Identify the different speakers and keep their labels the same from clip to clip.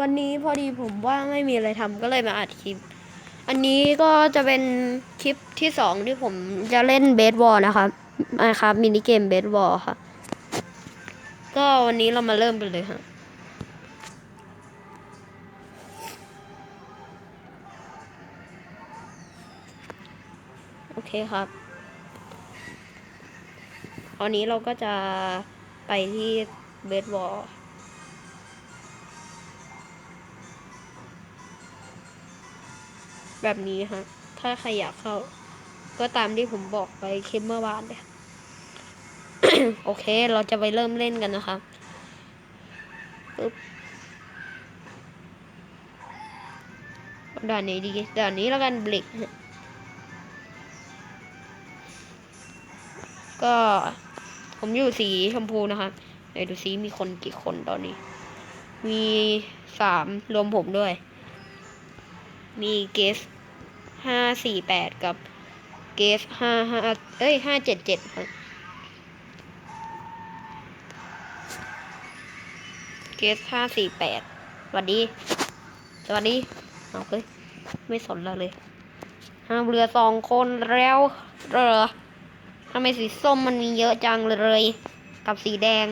Speaker 1: วันนี้พอดีผมว่างไม่มีอะไรทำก็เลยมาอัดคลิป อันนี้ก็จะเป็นคลิปที่สองที่ผมจะเล่นเบสบอลนะครับนะครับมินิเกมเบสบอลค่ะ ก็วันนี้เรามาเริ่มกันเลยฮะโอเคครับตอนนี้เราก็จะไปที่เบสบอล แบบนี้ฮะ ถ้าใครอยากเข้า ก็ตามที่ผมบอกไปคลิปเมื่อวานเลยโอเค เราจะไปเริ่มเล่นกันนะคะปึ๊บด่านนี้ดีด่านนี้แล้วกันบลิกก็ผมอยู่สีชมพูนะคะไหนดูซิมีคนกี่คนตอนนี้ มีสามรวมผมด้วย มีเกส ห้าสี่แปดกับเกสห้าห้าเอ้ยห้าเจ็ดเจ็ดเกสห้าสี่แปดสวัสดี สวัสดีเอาเฮ้ยไม่สนเราเลยห้าเรือสองคนแล้วเรือทำไมสีส้มมันมีเยอะจังเลยกับสีแดง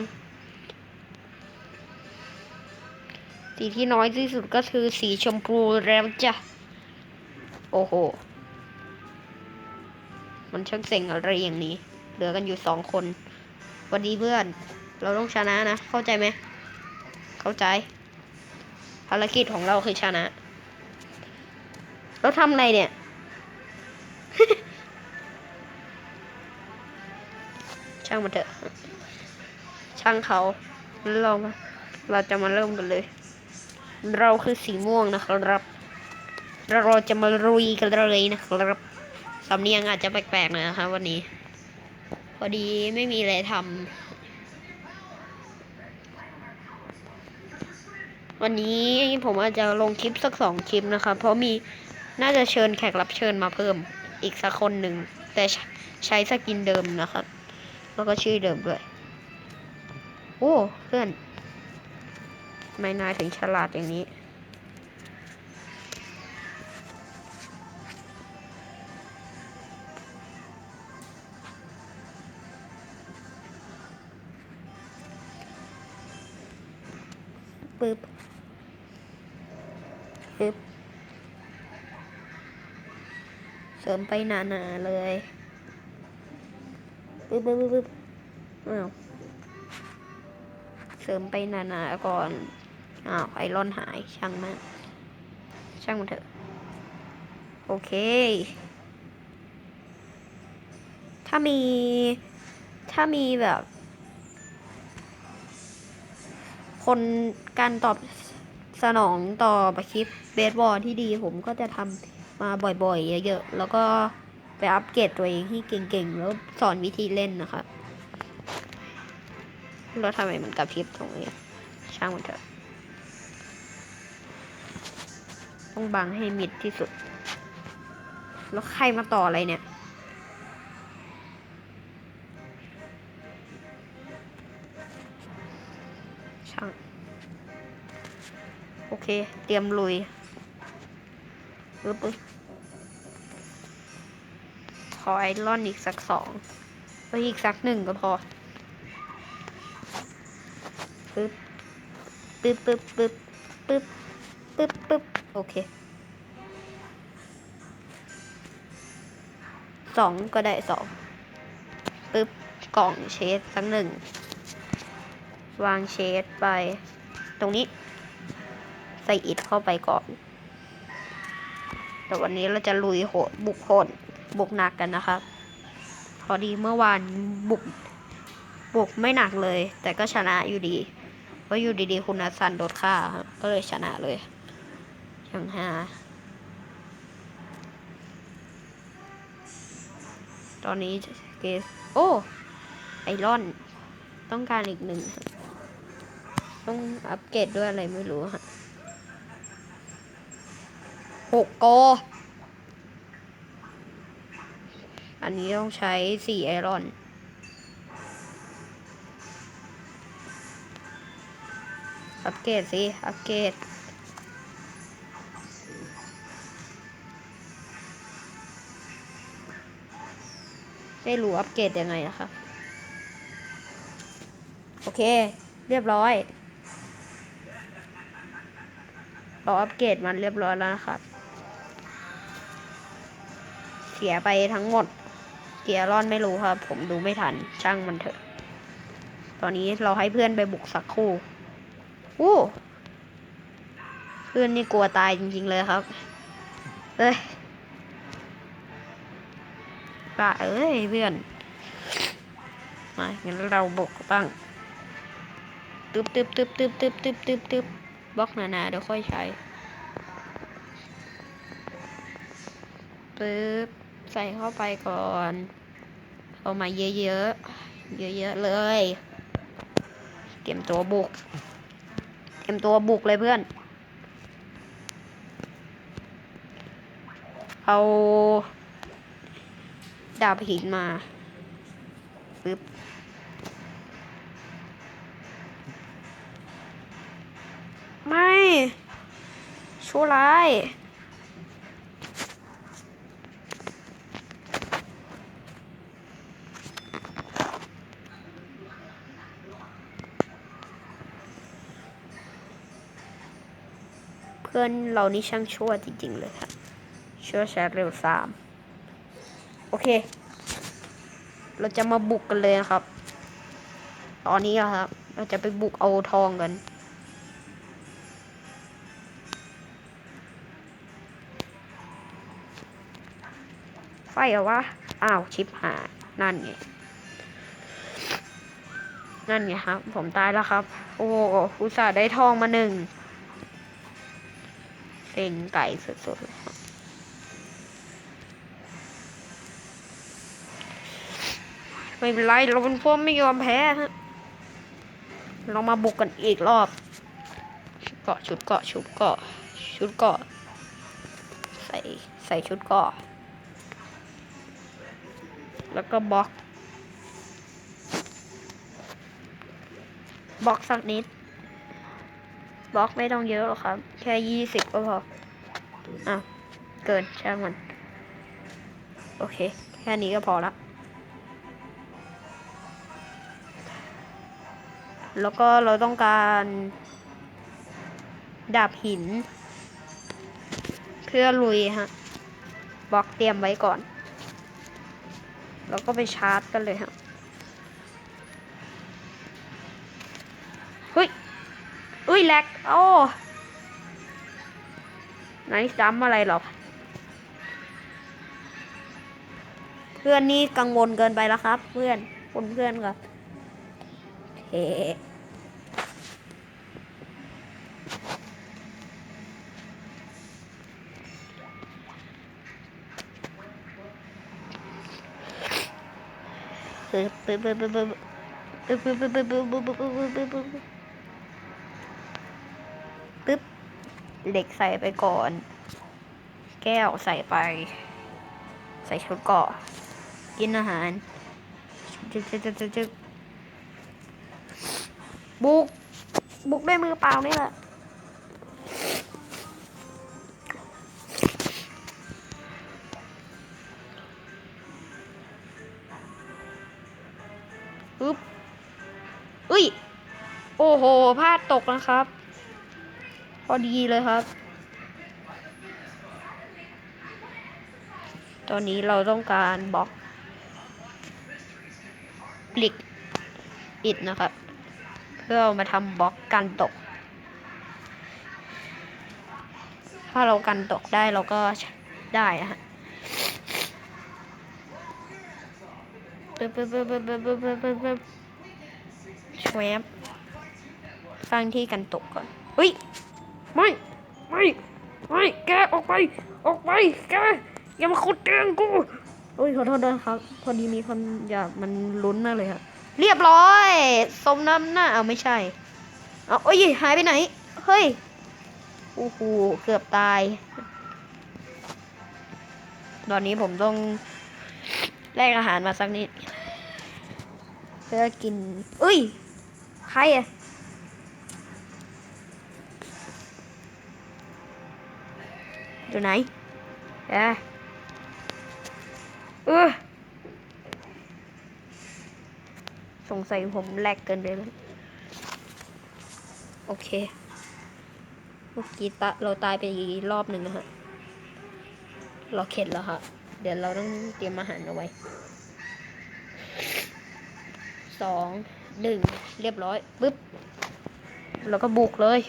Speaker 1: สีที่น้อยที่สุดก็คือสีชมพูแล้วจ้ะ โอ้โห มันช่างเซ็งอะไรอย่างนี้ เหลือกันอยู่สองคนสวันดีเพื่อน เราต้องชนะนะ เข้าใจไหม เข้าใจ ภารกิจของเราคือชนะ เราทำอะไรเนี่ย ช่างมันเถอะ ช่างเขาล้วเรามาเราจะมาเริ่มกันเลย เราคือสีม่วงนะครับ เราจะมาลุยกันเลยนะครับสำเนียงอาจจะแปลกๆหน่อยนะคะวันนี้ พอดีไม่มีอะไรทำวันนี้ผมอาจจะลงคลิปสักสองคลิปนะคะ เพราะมีน่าจะเชิญแขกรับเชิญมาเพิ่มอีกสักคนหนึ่ง แต่ใช้ใช้สกินเดิมนะครับ แล้วก็ชื่อเดิมด้วย โอ้ เพื่อน ไม่นายถึงฉลาดอย่างนี้ ปึ๊บปึ๊บเสริมไปหนาๆเลยปึ๊บปึ๊บปึ๊บปึ๊บอ้าวเสริมไปหนาๆก่อนอ้าวไอรอนหายช่างมากช่างมันเถอะ โอเค ถ้ามี ถ้ามีแบบ คนการตอบสนองต่อคลิปเบสบอลที่ดีผมก็จะทำมาบ่อยๆ เยอะๆ แล้วก็ไปอัปเกรดตัวเองให้เก่งๆ แล้วสอนวิธีเล่นนะคะแล้วทำไมมันกระพริบตรงนี้ ช่างมันเถอะ ต้องบังให้มิดที่สุด แล้วใครมาต่ออะไรเนี่ย เค เตรียมลุยปึ๊บปึ๊บขอไอรอนอีกสักสองไปอีกสักหนึ่งก็พอปึ๊บปึ๊บปึ๊บปึ๊บปึ๊บปึ๊บปึ๊บโอเคสองก็ได้สองปึ๊บกล่องเชดสักหนึ่ง วางเชดไป ตรงนี้ ใส่อิฐเข้าไปก่อน แต่วันนี้เราจะลุยโหดบุกโหดบุกหนักกันนะครับ พอดีเมื่อวานบุกบุกไม่หนักเลย แต่ก็ชนะอยู่ดีเพราะอยู่ดีๆ คุณนัสซันโดดฆ่าก็เลยชนะเลยอย่างฮาตอนนี้เกสโอ้ไอรอน ต้องการอีกหนึ่ง ต้องอัปเกรดด้วยอะไรไม่รู้ฮะ หกโก อันนี้ต้องใช้สี่ไอรอนอัปเกรดสิ อัปเกรดไม่รู้อัปเกรดยังไงนะคะ โอเค เรียบร้อยเราอัปเกรดมันเรียบร้อยแล้วนะครับ สียไปทั้งหมดเกียร์รอนไม่รู้ครับ ผมดูไม่ทันช่างมันเถอะ ตอนนี้เราให้เพื่อนไปบุกสักคู่อู้เพื่อนนี่กลัวตายจริง ๆ เลยครับเอ้ยป่าเอ้ยเพื่อนมางั้นเราบุกบ้างตึบตึบตึบตึบตึบตึบตึบตึบบล็อกหนาๆเดี๋ยวค่อยใช้ปึ๊บ ใส่เข้าไปก่อน เอามาเยอะๆ เยอะๆเลย เตรียมตัวบุก เตรียมตัวบุกเลยเพื่อน เอา ดาบหินมาปึ๊บไม่ชั่วร้าย พื่อนเรานี่ช่างชั่วจริงๆเลยค่ะชั่วแชทเร็วสามโอเค เราจะมาบุกกันเลยนะครับ ตอนนี้ครับ เราจะไปบุกเอาทองกันไฟเหรอวะ อ้าว ชิปหายนั่นไง นั่นไงครับ ผมตายแล้วครับ โอ้อุตส่าห์ได้ทองมาหนึ่ง เซ็งไก่สดๆครับไม่เป็นไรเราเป็นพวกไม่ยอมแพ้ฮะเรามาบุกกันอีกรอบชุดเกาะชุดเกาะชุดเกาะชุดเกาะใส่ใส่ชุดเกาะแล้วก็บล็อกบล็อกสักนิด บล็อกไม่ต้องเยอะหรอกครับ แค่ยี่สิบก็พออ้าวเกินช่างมันโอเค แค่นี้ก็พอละแล้วก็เราต้องการดาบหิน เพื่อลุยฮะบล็อกเตรียมไว้ก่อน แล้วก็ไปชาร์จกันเลยฮะ แลกโอ้ไหนจำอะไรหรอ เพื่อนนี่กังวลเกินไปแล้วครับ เพื่อนคนเพื่อนครับเฮ้ปึ๊บปึ๊บปึ๊บปึ๊บปึ๊บปึ๊บปึ๊บปึ๊บปึ๊บปึ๊บปึ๊บปึ๊บปึ๊บปึ๊บปึ๊บปึ๊บ เหล็กใส่ไปก่อน แก้วใส่ไป ใส่ชุดเกาะ กินอาหารจึกจึกจึกจึกจึกบุก บุกด้วยมือเปล่านี่แหละปึ๊บอุ้ย โอ้โหพลาดตกนะครับ อดีเลยครับ ตอนนี้เราต้องการบล็อกบลิกอิดนะครับ เพื่อเอามาทำบล็อกกันตก ถ้าเรากันตกได้เราก็ได้นะฮะปึ๊บปึ๊บปึ๊บปึ๊บปึ๊บปึ๊บปึ๊บปึ๊บปึ๊บชวบสร้างที่กันตกก่อนเฮ้ย ไม่ ไม่ ไม่ แกออกไป ออกไป แก อย่ามาขุดเตียงกูโอ้ยขอโทษด้วยครับ พอดีมีคนอยากมันลุ้นมากเลยครับ เรียบร้อย สมน้ำหน้าเอาไม่ใช่เอาโอ้ยหายไปไหน เฮ้ย โอ้โห เกือบตาย ตอนนี้ผมต้องแลกอาหารมาสักนิดเพื่อกินเอ้ย ใครอะ อยู่ไหนเอะเออสงสัยผมแลกเกินไปมั้งโอเค เมื่อกี้ตะเราตายไปอีกรอบหนึ่งนะฮะ เราเข็ดแล้วค่ะเดี๋ยวเราต้องเตรียมอาหารเอาไว้ สอง หนึ่ง เรียบร้อย ปึ๊บแล้วก็บุกเลย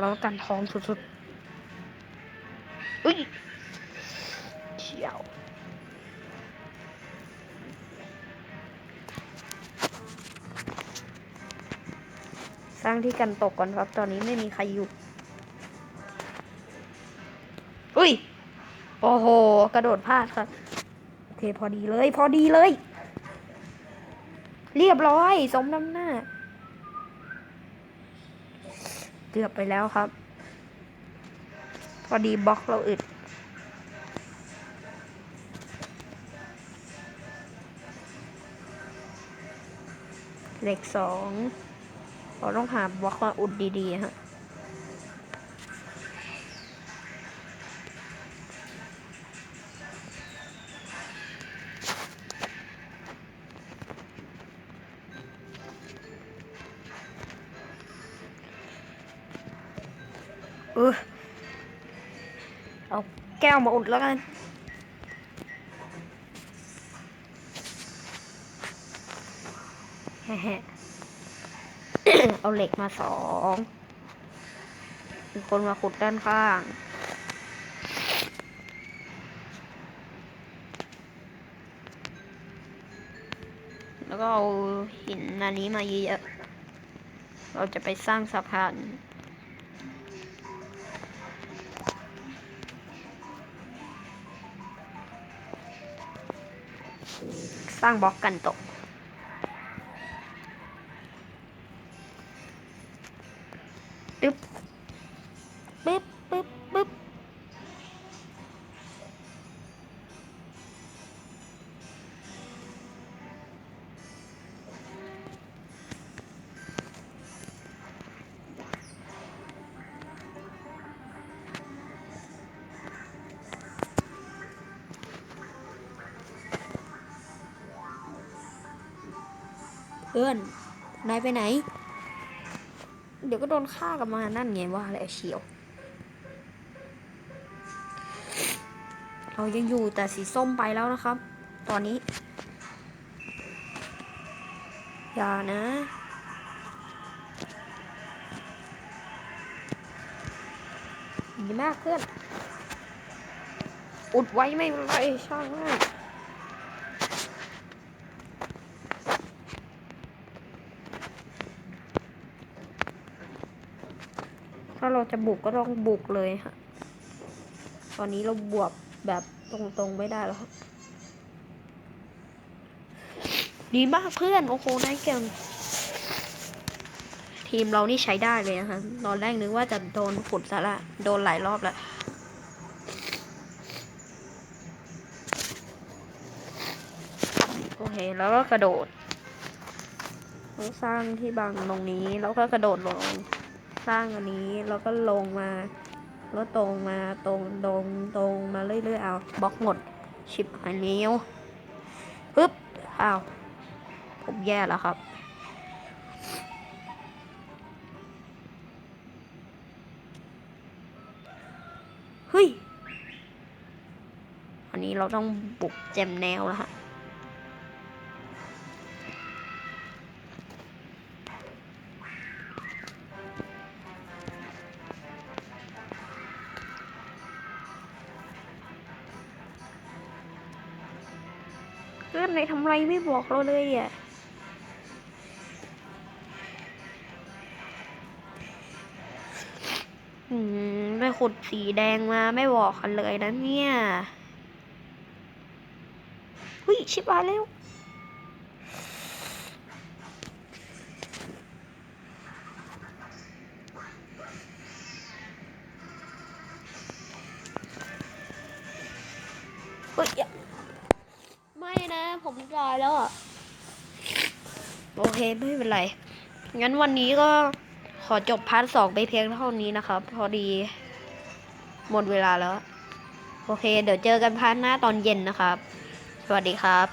Speaker 1: แล้วกันท้องสุดๆ อุ้ยเฉียวสร้างที่กันตกก่อนครับ ตอนนี้ไม่มีใครอยู่ อุ้ย โอ้โห กระโดดพลาดครับ โอเค พอดีเลย พอดีเลย เรียบร้อย สมน้ำหน้า เกือบไปแล้วครับ พอดีบล็อกเราอึด เหล็กสองเราต้องหาบล็อกมาอุดดีๆฮะ วมาอุดแล้วกัน เอาเหล็กมาสองมีคนมาขุดด้านข้างแล้วก็เอาหินอันนี้มาเยอะ เราจะไปสร้างสะพาน สร้างบล็อกกันตก ตึ๊บ เพื่อนนายไปไหน เดี๋ยวก็โดนฆ่ากับมานั่นไงว่าอะไรเชียว เรายังอยู่แต่สีส้มไปแล้วนะครับ ตอนนี้ อย่านะดีมากเพื่อน อุดไว้ไม่เป็นไรช่างมาก ถ้าเราจะบุกก็ต้องบุกเลยค่ะตอนนี้เราบวกแบบตรงๆไม่ได้แล้วครับดีมากเพื่อน โอ้โหนายเก่งทีมเรานี่ใช้ได้เลยนะคะตอนแรกนึกว่าจะโดนขุดซะละ โดนหลายรอบแล้วโอเค แล้วก็กระโดด สร้างที่บังตรงนี้ แล้วก็กระโดดลง สร้างอันนี้แล้วก็ลงมาแล้วตรงมาตรงตรงตรงมาเรื่อยๆเอาบล็อกหมดชิปหายนิ้วปึ๊บอ้าวผมแย่แล้วครับเฮ้ยอันนี้เราต้องบุกแจมแนวแล้วฮะ อนในทำไรไม่บอกเราเลยอะอืมไปขุดสีแดงมาไม่บอกกันเลยนะเนี่ยหุ้ยชิบหายแล้ว ผมตายแล้วอะ โอเคไม่เป็นไร งั้นวันนี้ก็ขอจบพาร์ทสองไปเพียงเท่านี้นะครับ พอดี หมดเวลาแล้ว โอเค เดี๋ยวเจอกันพาร์ทหน้าตอนเย็นนะครับ สวัสดีครับ